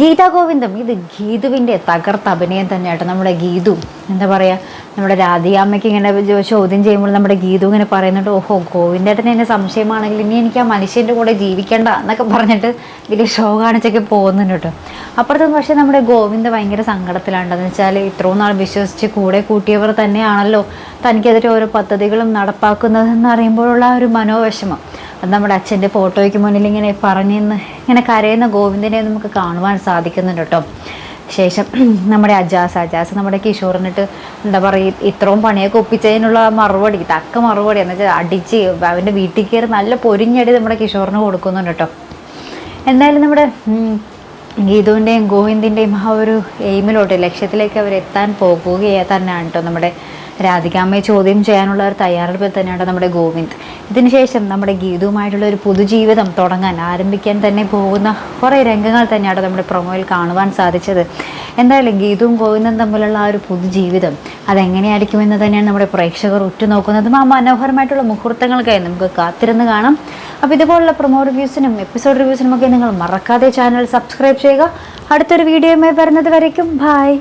ഗീതാ ഗോവിന്ദം. ഇത് ഗീതുവിന്റെ തകർത്ത അഭിനയം തന്നെയാട്ടോ നമ്മുടെ ഗീതു. എന്താ പറയുക നമ്മുടെ രാധികാമ്മയ്ക്ക് ഇങ്ങനെ ചോദ്യം ചെയ്യുമ്പോൾ നമ്മുടെ ഗീതു ഇങ്ങനെ പറയുന്നുണ്ട് ഓഹോ ഗോവിന്ദേട്ടൻ എന്നെ സംശയമാണെങ്കിൽ ഇനി എനിക്ക് ആ മനുഷ്യന്റെ കൂടെ ജീവിക്കണ്ട എന്നൊക്കെ പറഞ്ഞിട്ട് വലിയ ഷോ കാണിച്ചൊക്കെ പോകുന്നുണ്ട് കേട്ടോ. അപ്പുറത്ത് പക്ഷേ നമ്മുടെ ഗോവിന്ദ ഭയങ്കര സങ്കടത്തിലാണ്ടെന്ന് വെച്ചാൽ ഇത്രയും നാൾ വിശ്വസിച്ച് കൂടെ കൂട്ടിയവർ തന്നെയാണല്ലോ തനിക്കെതിരെ ഓരോ പദ്ധതികളും നടപ്പാക്കുന്നതെന്ന് അറിയുമ്പോഴുള്ള ഒരു മനോവിഷമം. നമ്മുടെ അച്ഛന്റെ ഫോട്ടോയ്ക്ക് മുന്നിൽ ഇങ്ങനെ പറഞ്ഞെന്ന് ഇങ്ങനെ കരയുന്ന ഗോവിന്ദനെ നമുക്ക് കാണുവാൻ സാധിക്കുന്നുണ്ട് കേട്ടോ. ശേഷം നമ്മുടെ അജാസ് അജാസ് നമ്മുടെ കിഷോറിനിട്ട് എന്താ പറയുക ഇത്രയും പണിയൊക്കെ ഒപ്പിച്ചതിനുള്ള മറുപടി തക്ക മറുപടി എന്ന് വെച്ചാൽ അടിച്ച് അവന്റെ വീട്ടിൽ കയറി നല്ല പൊരിഞ്ഞടി നമ്മുടെ കിഷോറിന് കൊടുക്കുന്നുണ്ട് കേട്ടോ. എന്തായാലും നമ്മുടെ ഗീതുവിന്റെയും ഗോവിന്ദിന്റെയും ആ ഒരു എയിമിലോട്ട് ലക്ഷ്യത്തിലേക്ക് അവർ എത്താൻ പോകുകയെ തന്നെയാണ് കേട്ടോ നമ്മുടെ രാധികാമ്മയെ ചോദ്യം ചെയ്യാനുള്ള ഒരു തയ്യാറെടുപ്പിൽ തന്നെയാണ് നമ്മുടെ ഗോവിന്ദ്. ഇതിനുശേഷം നമ്മുടെ ഗീതുവുമായിട്ടുള്ള ഒരു പുതുജീവിതം തുടങ്ങാൻ ആരംഭിക്കാൻ തന്നെ പോകുന്ന കുറേ രംഗങ്ങൾ തന്നെയാണ് നമ്മുടെ പ്രൊമോയിൽ കാണുവാൻ സാധിച്ചത്. എന്തായാലും ഗീതുവും ഗോവിന്ദും തമ്മിലുള്ള ആ ഒരു പുതുജീവിതം അതെങ്ങനെയായിരിക്കുമെന്ന് തന്നെയാണ് നമ്മുടെ പ്രേക്ഷകർ ഉറ്റുനോക്കുന്നതും. ആ മനോഹരമായിട്ടുള്ള മുഹൂർത്തങ്ങൾക്കായി നമുക്ക് കാത്തിരുന്ന് കാണാം. അപ്പോൾ ഇതുപോലുള്ള പ്രൊമോ റിവ്യൂസിനും എപ്പിസോഡ് റിവ്യൂസിനും ഒക്കെ നിങ്ങൾ മറക്കാതെ ചാനൽ സബ്സ്ക്രൈബ് ചെയ്യുക. അടുത്തൊരു വീഡിയോയുമായി വരുന്നത് വരയ്ക്കും. ബായ്